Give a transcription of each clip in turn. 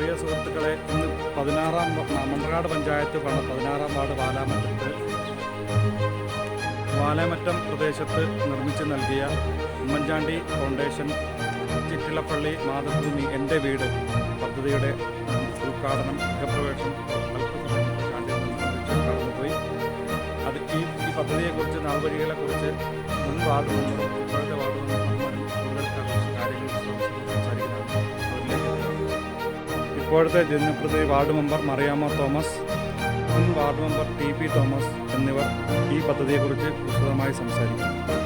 പ്രിയ സുഹൃത്തുക്കളെ ഇന്ന് പതിനാറാം മണ്ണക്കാട് പഞ്ചായത്ത് പതിനാറാം വാർഡ് വാലാമറ്റത്ത്. വാലാമറ്റം പ്രദേശത്ത് നിർമ്മിച്ചു നൽകിയ ഉമ്മൻചാണ്ടി ഫൗണ്ടേഷൻ ചിറ്റിലപ്പള്ളി മാതൃഭൂമി എന്റെ വീട് പദ്ധതിയുടെ ഉദ്ഘാടനം ഗൃഹപ്രവേശം കടന്നുപോയി അത് ഈ പദ്ധതിയെക്കുറിച്ച് നാൾവഴികളെക്കുറിച്ച് മുൻ വാർഡ് ഇപ്പോഴത്തെ വാർഡ് ഇപ്പോഴത്തെ ജനപ്രതി വാർഡ് മെമ്പർ മറിയാമ്മ തോമസ് മുൻ ward member T P Thomas എന്നിവർ ഈ പദ്ധതിയെക്കുറിച്ച് വിശദമായി സംസാരിക്കും.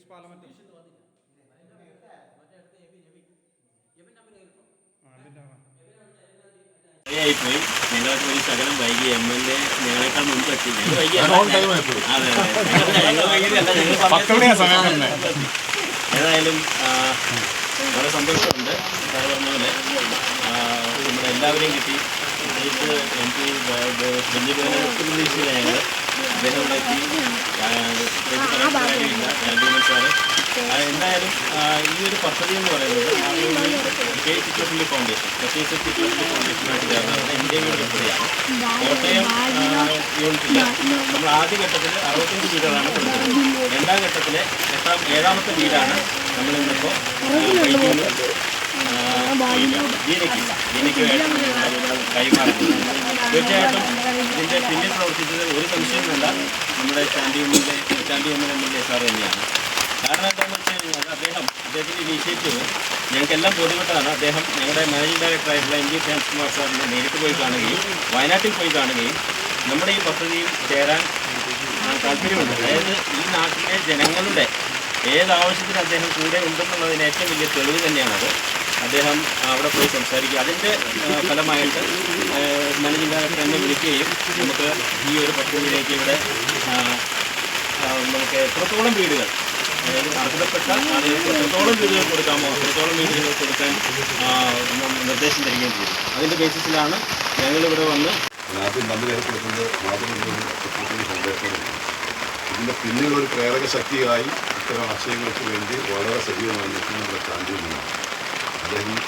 സുധീഷ് പാർലമെന്റ് ശകലം വൈകി എം എൽ എ ഞങ്ങളെക്കാൾ എത്തി. ഞങ്ങൾ ഏതായാലും വളരെ സന്തോഷമുണ്ട്. സാറ് പറഞ്ഞ പോലെ എല്ലാവരെയും കിട്ടി. പ്രത്യേകിച്ച് എം പി ബെഞ്ചി പ്രതീക്ഷിച്ചില്ല ഞങ്ങൾ അദ്ദേഹം ആ, എന്തായാലും ഈ ഒരു പദ്ധതി എന്ന് പറയുന്നത് കെ ഫൗണ്ടേഷൻ പ്രത്യേകിച്ച് ചിത്രപ്പള്ളി ഫൗണ്ടേഷനുമായിട്ട് ചേർന്നത് എന്റെ വീട് പദ്ധതിയാണ് കോട്ടയം ആ, യൂണിറ്റിൽ നമ്മൾ ആദ്യ ഘട്ടത്തിൽ അറുപത്തഞ്ച് വീടുകളാണ് കൊടുത്തത് രണ്ടാം ഘട്ടത്തിലെ എട്ടാം ഏഴാമത്തെ വീടാണ് നമ്മൾ തീർച്ചയായിട്ടും ഇതിന്റെ പിന്നിൽ പ്രവർത്തിച്ചത് ഒരു സംശയവുമില്ല നമ്മുടെ ചാണ്ടിയമ്മിന്റെ ചാണ്ടിയമ്മൻ എം എൽ എ സാർ തന്നെയാണ്. കാരണം എന്താണെന്ന് വെച്ച് കഴിഞ്ഞാൽ അദ്ദേഹം അദ്ദേഹത്തിന്റെ ഇനീഷ്യേറ്റീവ് ഞങ്ങൾക്കെല്ലാം ബുദ്ധിമുട്ടാണ് അദ്ദേഹം ഞങ്ങളുടെ മാനേജിംഗ് ഡയറക്ടറായിട്ടുള്ള എം ജി ശ്യാംകുമാർ സാറിനെ നേരിട്ട് പോയി കാണുകയും വയനാട്ടിൽ പോയി കാണുകയും നമ്മുടെ ഈ പദ്ധതിയിൽ ചേരാൻ താല്പര്യമുണ്ട്. അതായത് ഈ നാട്ടിലെ ജനങ്ങളുടെ ഏതാവശ്യത്തിന് അദ്ദേഹം കൂടെ ഉണ്ടെന്നുള്ളതിന് ഏറ്റവും വലിയ തെളിവ് തന്നെയാണത്. അദ്ദേഹം അവിടെ പോയി സംസാരിക്കുക. അതിന്റെ ഫലമായിട്ട് മാനേജിംഗ് ഡയറക്ടർ എന്നെ വിളിക്കുകയും നമുക്ക് ഈ ഒരു പദ്ധതിയിലേക്ക് ഇവിടെ നമുക്ക് എത്രത്തോളം വീടുകൾ അതായത് അർഹതപ്പെട്ട ആളുകൾക്ക് എത്രത്തോളം വീടുകൾ കൊടുക്കാമോ അത്രത്തോളം വീടുകൾ കൊടുക്കാൻ നിർദ്ദേശം തരികയും ചെയ്തു. അതിന്റെ ബേസിസിലാണ് ഞങ്ങളിവിടെ വന്ന് ഇതിന്റെ പിന്നിലൊരു പ്രേരക ശക്തിയായി ഇത്തരം ആശയങ്ങൾക്ക് വേണ്ടി വളരെ സജീവമായി നിൽക്കുന്ന നമ്മുടെ ചാണ്ടിയാണ് അദ്ദേഹം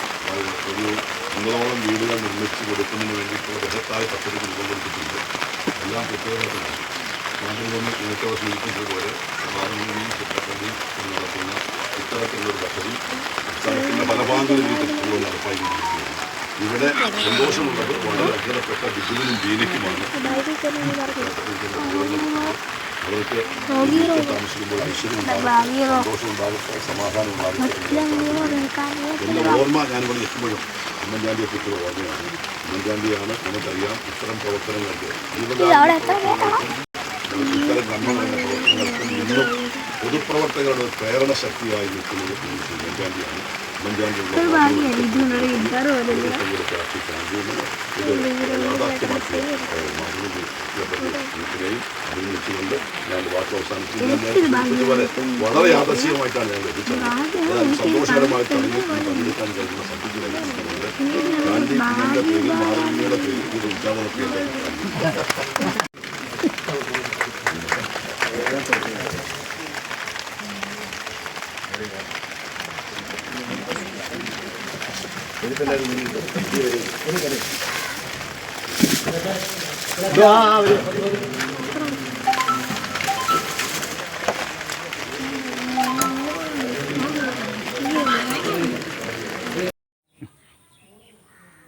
ഒരു അമ്പതോളം വീടുകൾ നിർമ്മിച്ച് കൊടുക്കുന്നതിന് വേണ്ടിയിട്ടുള്ള ബൃഹത്തായ പദ്ധതി രൂപം കൊടുത്തിട്ടുണ്ട് എല്ലാം പ്രത്യേകതകളാണ് മാതൃഭൂമി നേരത്തെ സൂചിപ്പിച്ചതുപോലെ മാതൃഭൂമി ചിത്രപ്പള്ളി നടത്തുന്ന ഇത്തരത്തിലുള്ള ഒരു പദ്ധതി സംസ്ഥാനത്തിന്റെ പല ഭാഗങ്ങളിൽ നടപ്പാക്കിക്കൊണ്ടിരിക്കുകയാണ്. ഇവിടെ സന്തോഷമുള്ളത് വളരെ അർഹതപ്പെട്ട ബിജുവിനും ജീനയ്ക്കുമാണ് അവർക്ക് താമസിക്കുമ്പോൾ സമാധാനം ഉണ്ടാകട്ടെ ഓർമ്മ ഞാനിവിടെ നിൽക്കുമ്പോഴും ഉമ്മൻചാണ്ടിയെ പറ്റിയുള്ള ഓർമ്മയാണ്. ഉമ്മൻചാണ്ടിയാണ് നമുക്കറിയാം ഇത്തരം പ്രവർത്തനങ്ങൾക്ക്. ഇത്തരം നന്മ പ്രവർത്തനങ്ങൾക്കും ഇന്നും പൊതുപ്രവർത്തകരുടെ പ്രേരണ ശക്തിയായി നിൽക്കുന്നത് ഉമ്മൻചാണ്ടിയാണ് ഉമ്മൻചാണ്ടിയുടെ ഇത് യാഥാർത്ഥ്യമാക്കിയ മാതൃകയും അഭിനയിച്ചുകൊണ്ട് ഞാൻ വാക്ക് വളരെ യാദർശികമായിട്ടാണ് ഞാൻ ലഭിച്ചത്. ഏതായാലും സന്തോഷകരമായി പങ്കെടുക്കാൻ കഴിയുന്ന സദ്യക്ക് ഗാന്ധി പേരിൽ മാതൃകയുടെ പേരിൽ ഇത്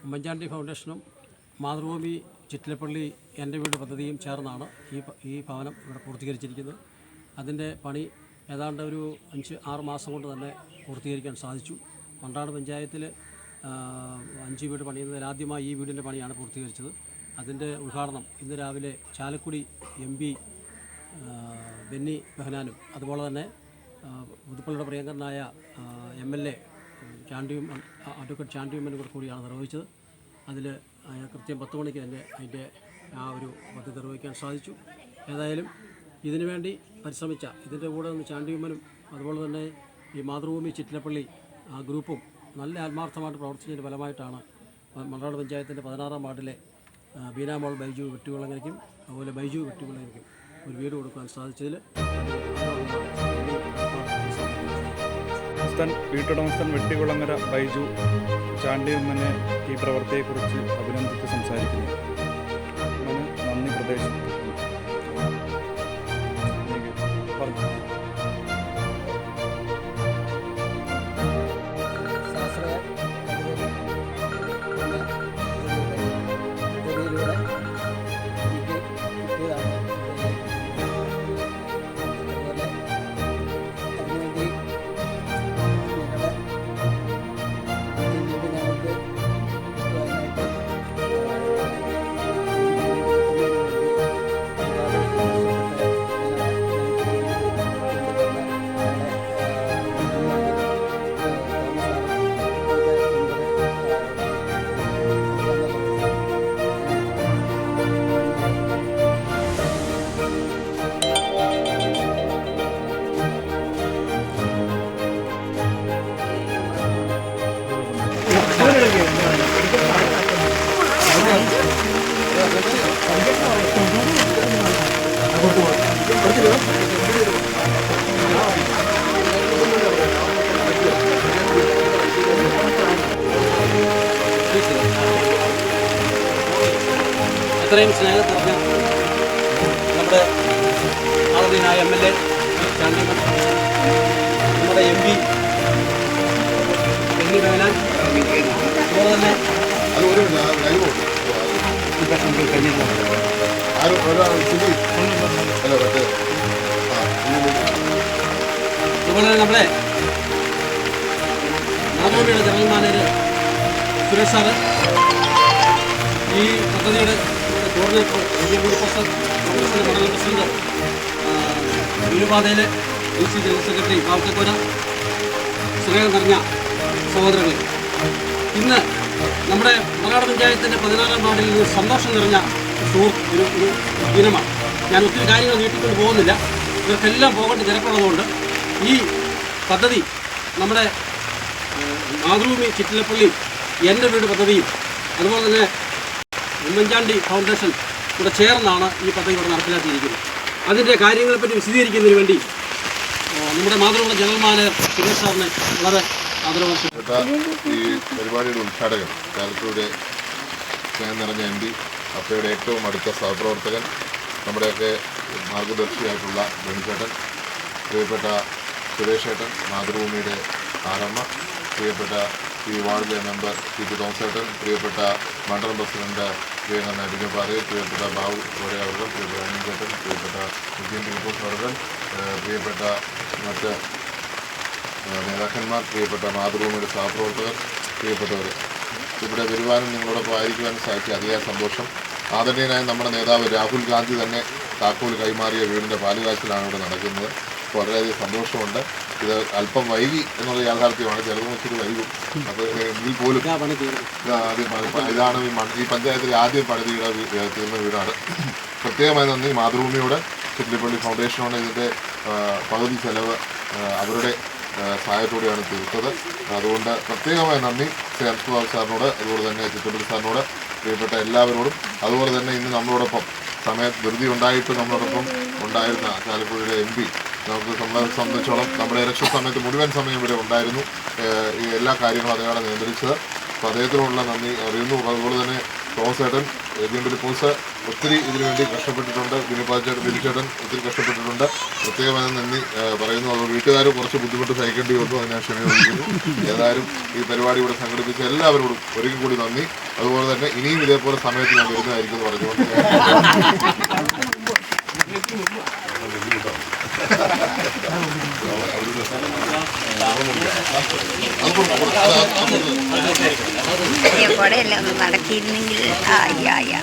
ഉമ്മൻചാണ്ടി ഫൗണ്ടേഷനും മാതൃഭൂമി ചിറ്റിലപ്പള്ളി എന്റെ വീട് പദ്ധതിയും ചേർന്നാണ് ഈ ഈ ഭവനം ഇവിടെ പൂർത്തീകരിച്ചിരിക്കുന്നത്. അതിന്റെ പണി ഏതാണ്ട് ഒരു അഞ്ച് ആറ് മാസം കൊണ്ട് തന്നെ പൂർത്തീകരിക്കാൻ സാധിച്ചു. മണ്ടാട് പഞ്ചായത്തിൽ അഞ്ച് വീട് പണിയുന്നതിൽ ആദ്യമായി ഈ വീടിന്റെ പണിയാണ് പൂർത്തീകരിച്ചത്. അതിന്റെ ഉദ്ഘാടനം ഇന്ന് രാവിലെ ചാലക്കുടി എം പി ബെന്നി ബെഹനാനും അതുപോലെ തന്നെ പുതുപ്പള്ളിയുടെ പ്രിയങ്കരനായ എം എൽ എ ചാണ്ടിയും അഡ്വക്കേറ്റ് ചാണ്ടിയുമ്മനും കൂടെ കൂടിയാണ് നിർവഹിച്ചത്. അതിൽ കൃത്യം പത്ത് മണിക്ക് തന്നെ അതിന്റെ ആ ഒരു പദ്ധതി നിർവഹിക്കാൻ സാധിച്ചു. ഏതായാലും ഇതിനുവേണ്ടി പരിശ്രമിച്ച ഇതിന്റെ കൂടെ നിന്ന് ചാണ്ടിയുമ്മനും അതുപോലെ തന്നെ ഈ മാതൃഭൂമി ചിറ്റിലപ്പള്ളി ആ ഗ്രൂപ്പും നല്ല ആത്മാർത്ഥമായിട്ട് പ്രവർത്തിച്ചതിന്റെ ഫലമായിട്ടാണ് മണ്ണാട് പഞ്ചായത്തിന്റെ പതിനാറാം വാർഡിലെ ബീനാമോൾ ബൈജു വെട്ടുകുളങ്ങരയ്ക്കും അതുപോലെ ബൈജു വെട്ടുകുളങ്ങരയ്ക്കും ഒരു വീട് കൊടുക്കാൻ സാധിച്ചതിൽ വീട്ടുടമസ്ഥൻ വെട്ടികുളങ്ങര ബൈജു ചാണ്ടിയമ്മനെ ഈ പ്രവൃത്തിയെക്കുറിച്ച് അഭിനന്ദിച്ച് സംസാരിക്കുന്നു. നന്ദി പ്രദേശിപ്പിക്കുന്നു അത്രയും സ്നേഹം നമ്മുടെ ആദരണീയനായ എം എൽ എ നമ്മുടെ എം പി ബഹനാൻ അതുപോലെ തന്നെ അതുപോലെ നമ്മുടെ മാതൃഭൂമിയുടെ ജനറൽ മാനേജർ സുരേഷ് സാറ് ഈ പദ്ധതിയുടെ കോർഡിനേറ്റർ വലിയ പ്രൊഫസർ കോൺഗ്രസിന്റെ മണ്ഡലം പ്രസിഡന്റ് ഗുരുപാതയിലെ ഡി സി ജനറൽ സെക്രട്ടറി പാവക്കോര സ്നേഹം നിറഞ്ഞ സഹോദരങ്ങളെ ഇന്ന് നമ്മുടെ മലയാള പഞ്ചായത്തിന്റെ പതിനാറാം വാർഡിൽ നിന്ന് സന്തോഷം നിറഞ്ഞ സുഹൃത്ത് ഒരു ഒരു ദിനമാണ്. ഞാൻ ഒത്തിരി കാര്യങ്ങൾ നീട്ടിക്കൊണ്ട് പോകുന്നില്ല. ഇവർക്കെല്ലാം പോകേണ്ട തിരക്കുള്ളതുകൊണ്ട് ഈ പദ്ധതി നമ്മുടെ മാതൃഭൂമി ചിറ്റിലപ്പള്ളി എന്റെ വീട് പദ്ധതിയും അതുപോലെ തന്നെ ഉമ്മൻചാണ്ടി ഫൗണ്ടേഷൻ കൂടെ ചേർന്നാണ് ഈ പദ്ധതി ഇവിടെ നടപ്പിലാക്കിയിരിക്കുന്നത്. അതിന്റെ കാര്യങ്ങളെപ്പറ്റി വിശദീകരിക്കുന്നതിന് വേണ്ടി നമ്മുടെ മാതൃഭൂമി ജനറൽ മാനേജർ സുരേഷ് സാറിനെ വളരെ ഇപ്പോഴത്തെ ഈ പരിപാടിയുടെ ഉദ്ഘാടകൻ ചാലക്കുടിയുടെ സ്നേഹം നിറഞ്ഞ എം പി അപ്പയുടെ ഏറ്റവും അടുത്ത സഹപ്രവർത്തകൻ നമ്മുടെയൊക്കെ മാർഗദർശിയായിട്ടുള്ള ബെനിച്ചേട്ടൻ പ്രിയപ്പെട്ട സുരേഷേട്ടൻ മാതൃഭൂമിയുടെ ആരമ്മ പ്രിയപ്പെട്ട ഈ വാർഡിലെ മെമ്പർ ടി പി തോമസേട്ടൻ പ്രിയപ്പെട്ട മണ്ഡലം പ്രസിഡന്റ് പ്രിയങ്കരൻ ബിനു പാറയിൽ പ്രിയപ്പെട്ട ബാബു കോരെ അവർ പ്രിയപ്പെട്ട പ്രിയപ്പെട്ട വിജയൻ ടിപ്പൂസ് അവർ പ്രിയപ്പെട്ട മറ്റ് നേതാക്കന്മാർ പ്രിയപ്പെട്ട മാതൃഭൂമിയുടെ സഹപ്രവർത്തകർ പ്രിയപ്പെട്ടവർ ഇവിടെ വരുവാനും നിങ്ങളോടൊപ്പം ആയിരിക്കുവാനും സാധിച്ച അതിയായ സന്തോഷം ആദരണീയനായ നമ്മുടെ നേതാവ് രാഹുൽ ഗാന്ധി തന്നെ താക്കോൽ കൈമാറിയ വീടിന്റെ പാലുകാച്ചിലാണ് ഇവിടെ നടക്കുന്നത് വളരെയധികം സന്തോഷമുണ്ട്. ഇത് അല്പം വൈകി എന്നുള്ള യാഥാർത്ഥ്യമാണ്. ചെറുതും വെച്ചിട്ട് വൈകും. അത് എങ്കിൽ പോലും ആദ്യം ഇതാണ് ഈ ഈ പഞ്ചായത്തിലെ ആദ്യം പണിതീടെ വീട് തീർന്ന വീടാണ്. പ്രത്യേകമായി നന്ദി മാതൃഭൂമിയോട്. ചിറ്റിപ്പള്ളി ഫൗണ്ടേഷനോട് ഇതിന്റെ പകുതി ചെലവ് അവരുടെ സഹായത്തോടെയാണ് തീർത്തത്. അതുകൊണ്ട് പ്രത്യേകമായ നന്ദി ശ്രീ അൻസുബാബ് സാറിനോട് അതുപോലെ തന്നെ ചിറ്റപ്പള്ളി സാറിനോട് പ്രിയപ്പെട്ട എല്ലാവരോടും. അതുപോലെ തന്നെ ഇന്ന് നമ്മളോടൊപ്പം സമയത്ത് ധൃതി ഉണ്ടായിട്ട് നമ്മളോടൊപ്പം ഉണ്ടായിരുന്ന ചാലപ്പുഴയുടെ എം പി നമുക്ക് സംബന്ധിച്ചോളം നമ്മുടെ ഇലക്ഷൻ സമയത്ത് മുഴുവൻ സമയം ഇവിടെ ഉണ്ടായിരുന്നു. എല്ലാ കാര്യങ്ങളും അദ്ദേഹമാണ് നിയന്ത്രിച്ചത്. അപ്പോൾ അദ്ദേഹത്തിനുള്ള നന്ദി. അറിയുന്നു. അതുപോലെ തന്നെ തോമസ് ചേട്ടൻ ഏജന്റ് പോസ് ഒത്തിരി ഇതിനു വേണ്ടി കഷ്ടപ്പെട്ടിട്ടുണ്ട്. വിനുപാച്ചേട്ടൻ ബിരിച്ചേട്ടൻ ഒത്തിരി കഷ്ടപ്പെട്ടിട്ടുണ്ട്. പ്രത്യേകമായി നന്ദി. പറയുന്നു. അത് വീട്ടുകാർ കുറച്ച് ബുദ്ധിമുട്ട് സഹിക്കേണ്ടി വന്നു അതിനെ ക്ഷമ ചോദിക്കുന്നു ഏതായാലും ഈ പരിപാടി ഇവിടെ സംഘടിപ്പിച്ച എല്ലാവരോടും ഒരിക്കൽ കൂടി നന്ദി. അതുപോലെ തന്നെ ഇനിയും ഇതേപോലെ സമയത്ത് ഞാൻ വരുന്നതായിരിക്കും എന്ന് പറഞ്ഞുകൊണ്ട് ഞാൻ കുടയെല്ലാം ഒന്ന് നടക്കിയിരുന്നെങ്കിൽ ആ യാ യാ.